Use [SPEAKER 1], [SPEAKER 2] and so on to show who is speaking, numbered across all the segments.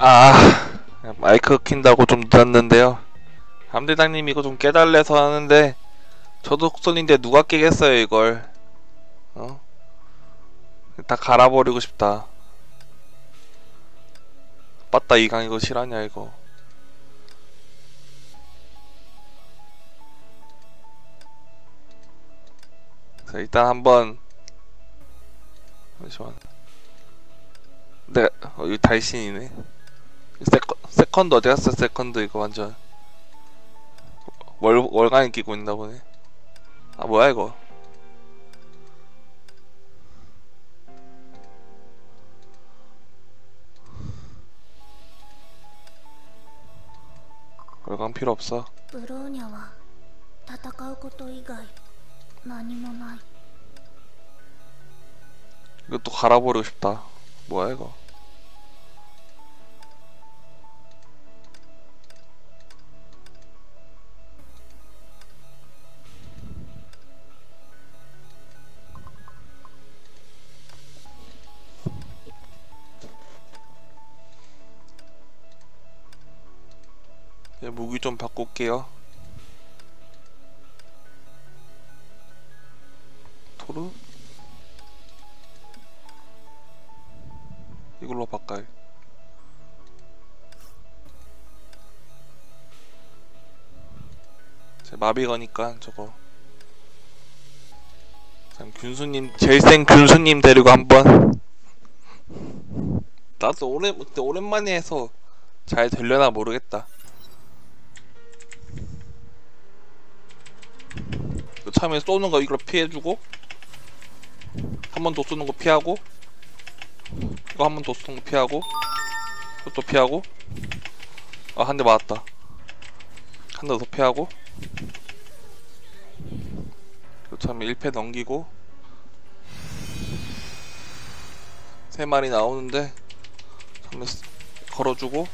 [SPEAKER 1] 아 마이크 킨다고 좀 늦었는데요. 함대장님 이거 좀 깨달래서 하는데 저도 흑손인데 누가 깨겠어요 이걸. 어? 다 갈아버리고 싶다. 빠따 이강 이거 실화냐 이거. 자 일단 한번. 잠시만. 내가 어, 이거 달신이네 세컨, 세컨드 어디 갔어 세컨드 이거 완전 월, 월간이 끼고 있나 보네 아 뭐야 이거 월간 필요 없어
[SPEAKER 2] ブローニャは戦うこと以外何もない
[SPEAKER 1] 이것도 갈아버리고 싶다 뭐야 이거 무기 좀 바꿀게요 토르? 이걸로 바꿔요. 제 마비거니까 저거. 참 균수님 제일 센 균수님 데리고 한번. 나도 오래 오랜만에 해서 잘 되려나 모르겠다. 처음에 쏘는 거 이걸 피해주고 한 번 더 쏘는 거 피하고 이거 한 번 더 쏘는 거 피하고 이것도 피하고. 아 한 대 맞았다. 한 대 더 피하고. 그렇다면 1패 넘기고. 세 마리 나오는데 처음에 쓰- 걸어주고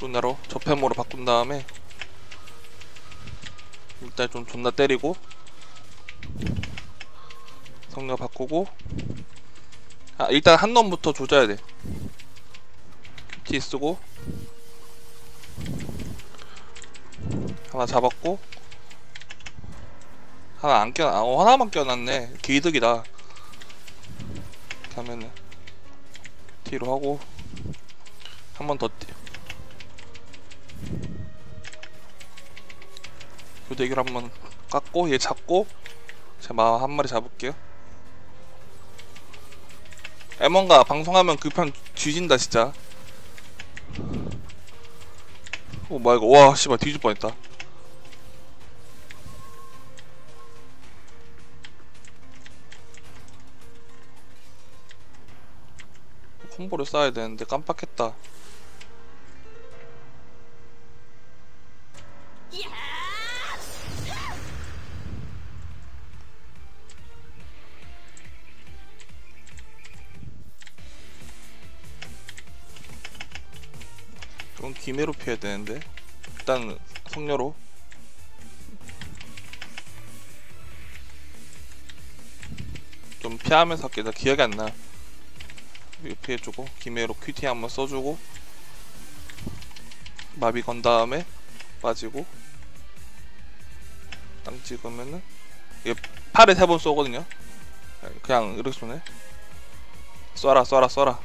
[SPEAKER 1] 루나로 저패모로 바꾼 다음에 일단 좀 존나 때리고 성능 바꾸고. 아 일단 한 놈부터 조져야 돼. T 쓰고. 하나 잡았고. 하나 안 껴, 아, 어, 하나만 껴놨네. 이렇게 하면은 T로 하고. 한 번더 교대기를 한번 깎고 얘 잡고 제가 한 마리 잡을게요. 에먼가 방송하면 그 편 뒤진다 진짜. 오 뭐야 이거 와 씨발 뒤질 뻔했다. 콤보를 쌓아야 되는데 깜빡했다 기매로 피해야 되는데? 일단 성녀로? 좀 피하면서 할게. 나 기억이 안나. 피해주고 기매로 큐티 한번 써주고 마비 건 다음에 빠지고 땅 찍으면은 이게 팔에 세 번 쏘거든요. 그냥 이렇게 쏘네. 쏴라 쏴라 쏴라.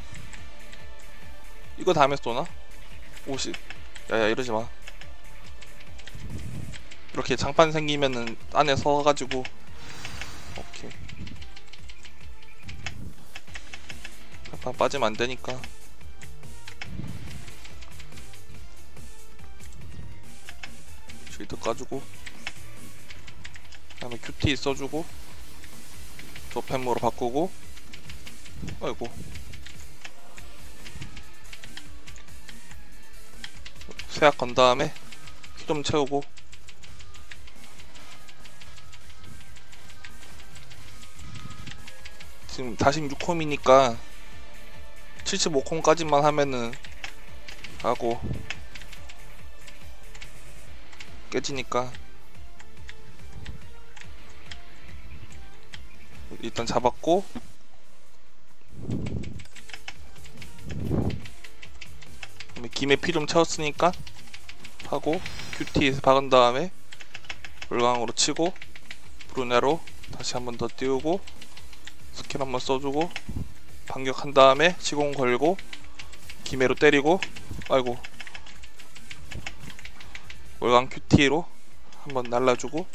[SPEAKER 1] 이거 다음에 쏘나? 50 야야 이러지마. 이렇게 장판 생기면은 안에 서가지고. 오케이. 장판 빠지면 안되니까. 쉴드 까주고. 그 다음에 큐티 써주고. 조펜모로 바꾸고. 아이고 세약 건 다음에 피좀 채우고. 지금 46콤이니까 75콤까지만 하면은 하고 깨지니까 일단 잡았고 김에 피 좀 채웠으니까 하고 큐티에서 박은 다음에 물광으로 치고 브루네로 다시 한 번 더 띄우고 스킬 한 번 써주고 반격한 다음에 시공 걸고 기매로 때리고 아이고 월광 큐티로 한번 날라주고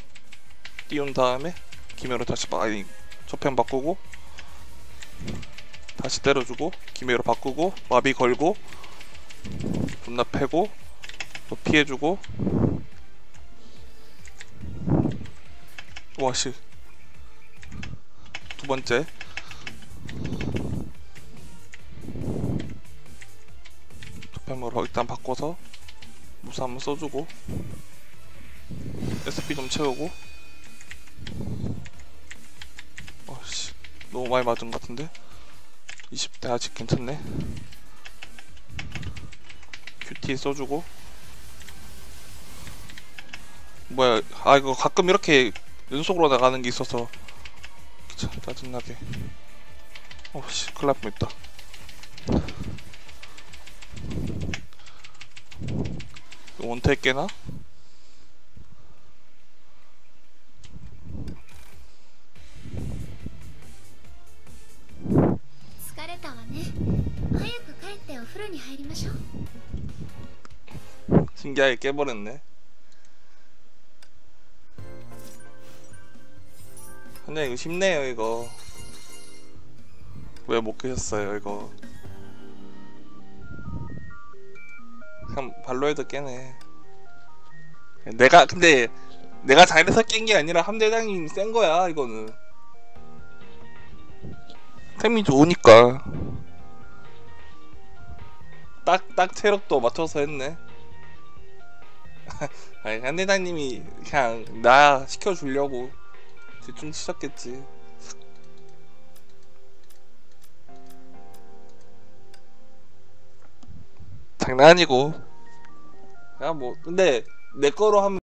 [SPEAKER 1] 띄운 다음에 기매로 다시 바, 아니 초편 바꾸고 다시 때려주고 기매로 바꾸고 마비 걸고 존나 패고 또 피해주고. 와씨. 두 번째. 초편으로 일단 바꿔서 무사 한번 써주고. SP 좀 채우고. 어씨. 너무 많이 맞은 것 같은데? 20대 아직 괜찮네. 큐티 써주고 뭐야 아 이거 가끔 이렇게 연속으로 나가는 게 있어서 참 짜증나게. 어씨 큰일 날 뻔했다. 원택 깨나? 신기하게 깨버렸네. 근데 이거 쉽네요 이거. 왜 못 깨셨어요 이거? 그냥 발로 해도 깨네. 내가 근데 내가 잘해서 깬 게 아니라 함대장님이 센 거야 이거는. 템이 좋으니까. 딱 딱 체력도 맞춰서 했네. 아니 한대장님이 그냥 나 시켜주려고 대충 치셨겠지. 장난 아니고. 야뭐 근데 내 거로 하면